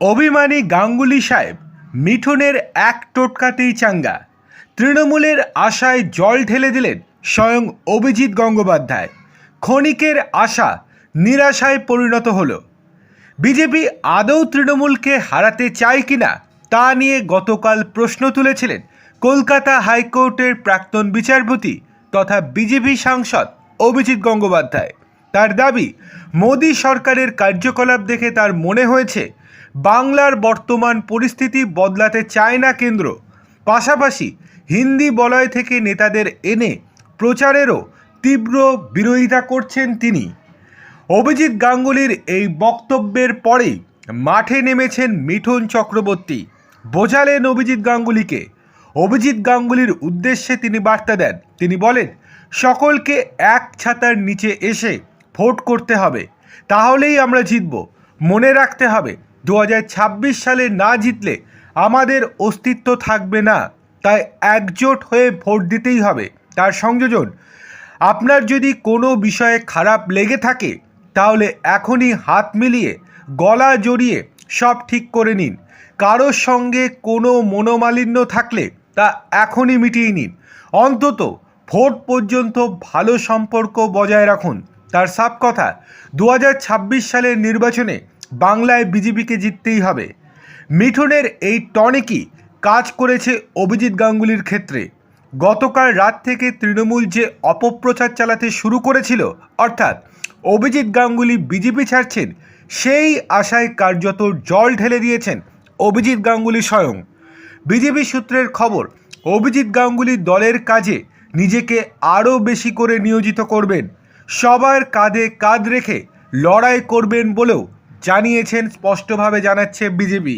অভিমানী গাঙ্গুলি সাহেব মিঠুনের এক টোটকাতেই চাঙ্গা। তৃণমূলের আশায় জল ঢেলে দিলেন স্বয়ং অভিজিৎ গঙ্গোপাধ্যায়। ক্ষণিকের আশা নিরাশায় পরিণত হল। বিজেপি আদৌ তৃণমূলকে হারাতে চায় কিনা তা নিয়ে গতকাল প্রশ্ন তুলেছিলেন কলকাতা হাইকোর্টের প্রাক্তন বিচারপতি তথা বিজেপি সাংসদ অভিজিৎ গঙ্গোপাধ্যায়। তার দাবি, মোদী সরকারের কার্যকলাপ দেখে তার মনে হয়েছে, বাংলার বর্তমান পরিস্থিতি বদলাতে চায় না কেন্দ্র। পাশাপাশি, হিন্দি বলয় থেকে নেতাদের এনে প্রচারেরও তীব্র বিরোধিতা করছেন তিনি। অভিজিৎ গাঙ্গুলির এই বক্তব্যের পরেই মাঠে নেমেছেন মিঠুন চক্রবর্তী। বোঝালেন অভিজিৎ গাঙ্গুলিকে। অভিজিৎ গাঙ্গুলির উদ্দেশ্যে তিনি বার্তা দেন। তিনি বলেন, সকলকে এক ছাতার নিচে এসে ভোট করতে হবে। তাহলেই আমরা জিতব। মনে রাখতে হবে দু হাজার ছাব্বিশ সালে না জিতলে আমাদের অস্তিত্ব থাকবে না। তাই একজোট হয়ে ভোট দিতেই হবে। তার সংযোজন আপনার যদি কোনো বিষয়ে খারাপ লেগে থাকে, তাহলে এখনই হাত মিলিয়ে, গলা জড়িয়ে সব ঠিক করে নিন। কারোর সঙ্গে কোনো মনোমালিন্য থাকলে তা এখনই মিটিয়ে নিন। অন্তত ভোট পর্যন্ত ভালো সম্পর্ক বজায় রাখুন। তার সাপ কথা দু হাজার ছাব্বিশ সালের নির্বাচনে বাংলায় বিজেপিকে জিততেই হবে। মিঠুনের এই টনিকই কাজ করেছে অভিজিৎ গাঙ্গুলির ক্ষেত্রে। গতকাল রাত থেকে তৃণমূল যে অপপ্রচার চালাতে শুরু করেছিল, অর্থাৎ অভিজিৎ গাঙ্গুলি বিজেপি ছাড়ছেন, সেই আশায় কার্যত জল ঢেলে দিয়েছেন অভিজিৎ গাঙ্গুলি স্বয়ং। বিজেপি সূত্রের খবর, অভিজিৎ গাঙ্গুলি দলের কাজে নিজেকে আরও বেশি করে নিয়োজিত করবেন। সবার কাঁধে কাঁধ রেখে লড়াই করবেন বলেও জানিয়েছেন স্পষ্টভাবে জানাচ্ছে বিজেপি।